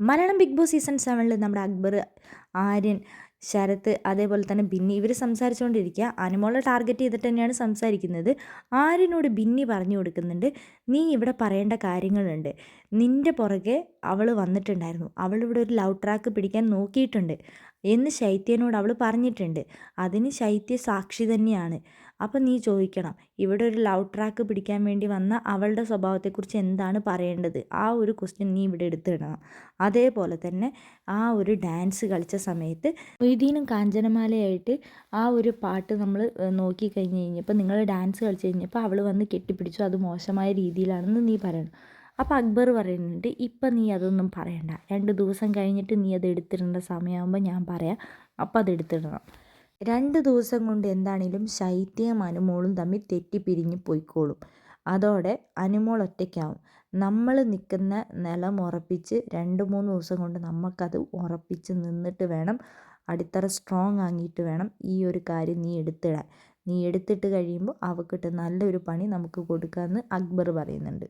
Malayalam big boss season സെവനിൽ നമ്മുടെ അക്ബർ ആര്യൻ ശരത്ത് അതേപോലെ തന്നെ ബിന്നി ഇവർ സംസാരിച്ചുകൊണ്ടിരിക്കുക. അനുമോളെ ടാർഗറ്റ് ചെയ്തിട്ട് തന്നെയാണ് സംസാരിക്കുന്നത്. ആര്യനോട് ബിന്നി പറഞ്ഞു കൊടുക്കുന്നുണ്ട് നീ ഇവിടെ പറയേണ്ട കാര്യങ്ങളുണ്ട്. നിന്റെ പുറകെ അവൾ വന്നിട്ടുണ്ടായിരുന്നു. അവളിവിടെ ഒരു ലവ് ട്രാക്ക് പിടിക്കാൻ നോക്കിയിട്ടുണ്ട്. എന്ന് ശൈത്യനോട് അവൾ പറഞ്ഞിട്ടുണ്ട്. അതിന് ശൈത്യ സാക്ഷി തന്നെയാണ്. അപ്പം നീ ചോദിക്കണം ഇവിടെ ഒരു ലവ് ട്രാക്ക് പിടിക്കാൻ വേണ്ടി വന്ന അവളുടെ സ്വഭാവത്തെക്കുറിച്ച് എന്താണ് പറയേണ്ടത്? ആ ഒരു ക്വസ്റ്റ്യൻ നീ ഇവിടെ എടുത്തിടണം. അതേപോലെ തന്നെ ആ ഒരു ഡാൻസ് കളിച്ച സമയത്ത് മൊയ്തീനും കാഞ്ചനമാലയായിട്ട് ആ ഒരു പാട്ട് നമ്മൾ നോക്കി കഴിഞ്ഞ് കഴിഞ്ഞപ്പോൾ നിങ്ങൾ ഡാൻസ് കളിച്ച് കഴിഞ്ഞപ്പോൾ അവൾ വന്ന് കെട്ടിപ്പിടിച്ചു. അത് മോശമായ രീതിയിലാണെന്ന് നീ പറയണം. അപ്പോൾ അക്ബർ പറയുന്നുണ്ട് ഇപ്പം നീ അതൊന്നും പറയണ്ട. രണ്ട് ദിവസം കഴിഞ്ഞിട്ട് നീ അത് എടുത്തിടേണ്ട സമയമാകുമ്പോൾ ഞാൻ പറയാം. അപ്പം അത് എടുത്തിടണം. രണ്ട് ദിവസം കൊണ്ട് എന്താണേലും ശൈത്യം അനുമോളും തമ്മിൽ തെറ്റിപ്പിരിഞ്ഞ് പോയിക്കോളും. അതോടെ അനുമോൾ ഒറ്റയ്ക്കാവും. നമ്മൾ നിൽക്കുന്ന നിലം ഉറപ്പിച്ച് രണ്ട് മൂന്ന് ദിവസം കൊണ്ട് നമുക്കത് ഉറപ്പിച്ച് നിന്നിട്ട് വേണം അടിത്തറ സ്ട്രോങ് ആക്കിയിട്ട് വേണം ഈ ഒരു കാര്യം നീ എടുത്തിടാൻ. നീ എടുത്തിട്ട് കഴിയുമ്പോൾ അവക്കിട്ട് നല്ലൊരു പണി നമുക്ക് കൊടുക്കാമെന്ന് അക്ബർ പറയുന്നുണ്ട്.